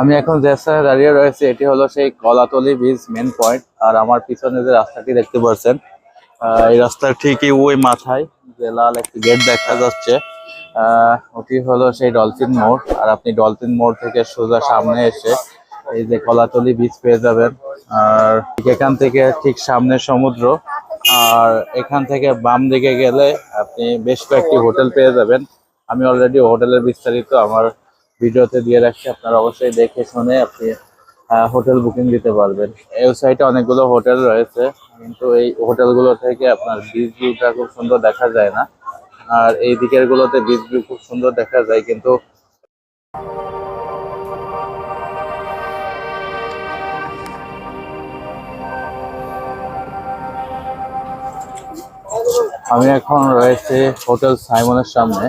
আমি এখন যে দাঁড়িয়ে রয়েছে, এটি হলো সেই কলাতলি ব্রিজ মেন পয়েন্ট আর আমার পিছনে যে রাস্তাটি দেখতে পাচ্ছেন এই রাস্তার ঠিকই ওই মাথায় যে লাল একটি গেট দেখা যাচ্ছে। ওটি হলো সেই ডলফিন মোড়, আর আপনি ডলফিন মোড় থেকে সোজা সামনে এসে এই যে কলাতলি বীজ পেয়ে যাবেন। আর এখান থেকে ঠিক সামনে সমুদ্র, আর এখান থেকে বাম দিকে গেলে আপনি বেশ কয়েকটি হোটেল পেয়ে যাবেন। আমি অলরেডি হোটেলের বিস্তারিত আমার ভিডিওতে দিয়ে রাখছি, আপনারা অবশ্যই দেখে শুনে আপনি হোটেল বুকিং দিতে পারবেন। এই সাইটে অনেকগুলো হোটেল রয়েছে, কিন্তু এই হোটেলগুলো থেকে আপনার বিচ ভিউটা খুব সুন্দর দেখা যায় না। আর এই দিকের গুলোতে বিচ ভিউ খুব সুন্দর দেখা যায়, কিন্তু আমি এখন রয়েছে হোটেল সাইমনের সামনে,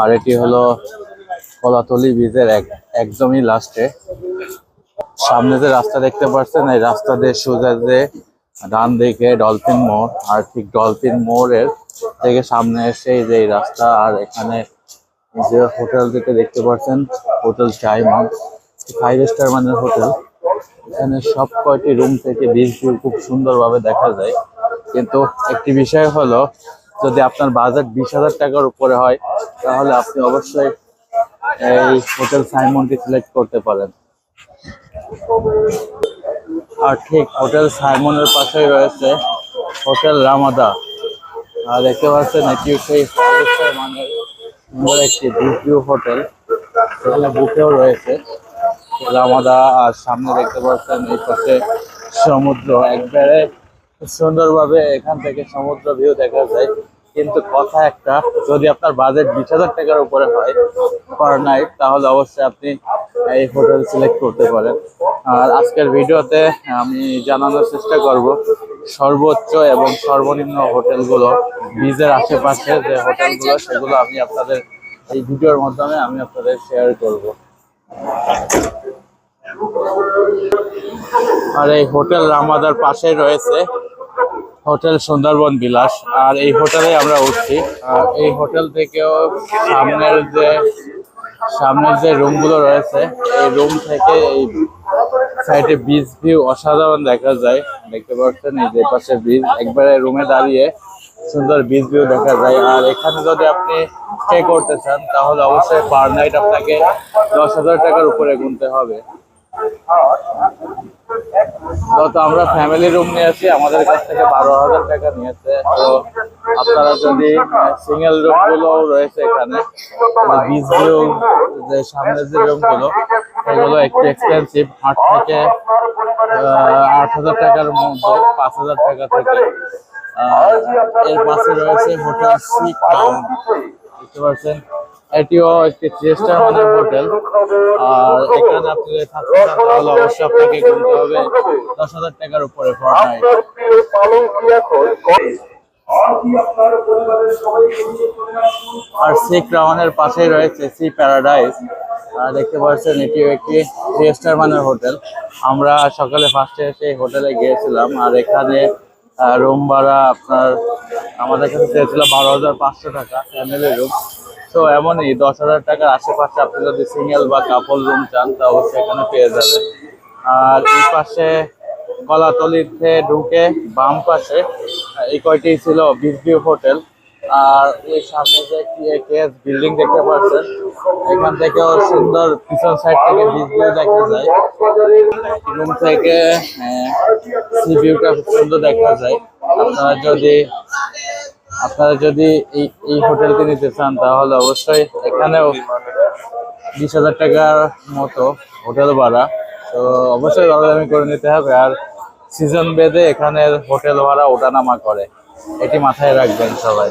আর এটি হলো কলাতলি এক, একদমই লাস্টে সামনে যে রাস্তা দেখতে পাচ্ছেন, এই রাস্তা দিয়ে সোজা যে ডান দিকে ডলফিন মোড় আর ঠিক ডলফিন মোড়ের থেকে সামনে এসে যে রাস্তা, আর এখানে যে হোটেল থেকে দেখতে পাচ্ছেন হোটেল ডায়মন্ড ফাইভ স্টার মানের হোটেল এখানে সব কয়টি রুম থেকে বিচ ভিউ খুব সুন্দরভাবে দেখা যায়। কিন্তু একটি বিষয় হলো, যদি আপনার বাজেট বিশ হাজার টাকার উপরে হয়, তাহলে আপনি অবশ্যই এই হোটেল সাইমনটি সিলেক্ট করতে পারেন। আর ঠিক হোটেল সাইমনের পাশেই রয়েছে হোটেল রামাদা। আর দেখতে পাচ্ছেন এটি সেই সুন্দর একটি ভিউ হোটেল। এখানে বুকেও রয়েছে রামাদা, আর সামনে দেখতে পাচ্ছেন এই পাশে সমুদ্র। একবারে সুন্দরভাবে এখান থেকে সমুদ্র ভিউ দেখা যায়। কিন্তু কথা একটা, যদি আপনার বাজেট বিশ হাজার টাকার উপরে হয় পার নাইট তাহলে অবশ্যই আপনি এই হোটেল সিলেক্ট করতে পারেন। আর আজকের ভিডিওতে আমি জানানোর চেষ্টা করব, সর্বোচ্চ এবং সর্বনিম্ন হোটেলগুলো বীজের আশেপাশে যে হোটেলগুলো সেগুলো আমি আপনাদের এই ভিডিওর মাধ্যমে আমি আপনাদের শেয়ার করব। আর এই হোটেল রামাদার পাশেই রয়েছে। হোটেল সুন্দরবন বিলাস। আর এই হোটেলে আমরা উঠছি। আর এই হোটেল থেকেও সামনের যে সামনের যে রুমগুলো রয়েছে, এই রুম থেকে এই সাইডে বিচ ভিউ অসাধারণ দেখা যায়। দেখতে পাচ্ছেন এই যে পাশে বিচ একবারে রুমে দাঁড়িয়ে সুন্দর বিচ ভিউ দেখা যায়। আর এখানে যদি আপনি স্টে করতে চান, তাহলে অবশ্যই পার নাইট আপনাকে দশ হাজার টাকার উপরে গুনতে হবে। গত আমরা ফ্যামিলি রুম নিয়েছি আমাদের কাছ থেকে বারো হাজার টাকা নিয়েছে। তো আপনারা যদি সিঙ্গেল রুমগুলো রয়েছে এখানে বিচ যে সামনের যে রুমগুলো এগুলো একটু এক্সপেন্সিভ আট থেকে আট হাজার টাকার মধ্যে, পাঁচ হাজার টাকা থেকে। এর পাশে রয়েছে হোটেল সি ক্রাউন দেখতে পাচ্ছেন এটিও একটি থ্রি স্টার মানের হোটেল। আর এখানে আপনি যদি থাকতে চান তাহলে অবশ্যই আপনাকে গুনতে হবে দশ হাজার টাকার উপরে ফর নাইট আর সি ক্রাউনের পাশেই রয়েছে সি প্যারাডাইস দেখতে পাচ্ছেন এটিও একটি থ্রি স্টার মানের হোটেল। আমরা সকালে ফার্স্টে এসে এই হোটেলে গিয়েছিলাম। আর এখানে রুম ভাড়া আপনার আমাদের কাছে চেয়েছিল বারো হাজার পাঁচশো টাকা ফ্যামিলি রুম তো এমনই, দশ হাজার টাকার আশেপাশে আপনি যদি সিঙ্গেল বা কাপল রুম চান, তা অবশ্যই এখানে পেয়ে যাবেন। আর এই পাশে কলাতলিতে ঢুকে বাম পাশে, এই কয়টি ছিল বিচ ভিউ হোটেল আর এই সামনে যে কেএস বিল্ডিং দেখতে পাচ্ছেন, এখান থেকেও সুন্দর পিছন সাইড থেকে ভিউ দেখা যায়। রুম থেকে সি ভিউটা সুন্দর দেখা যায়। আপনারা যদি আপনারা যদি এই এই হোটেলটি নিতে চান, তাহলে অবশ্যই এখানেও বিশ হাজার টাকার মতো হোটেল ভাড়া। তো অবশ্যই দরদামি করে নিতে হবে আর সিজন বেদে এখানের হোটেল ভাড়া ওঠানামা করে। এটি মাথায় রাখবেন সবাই।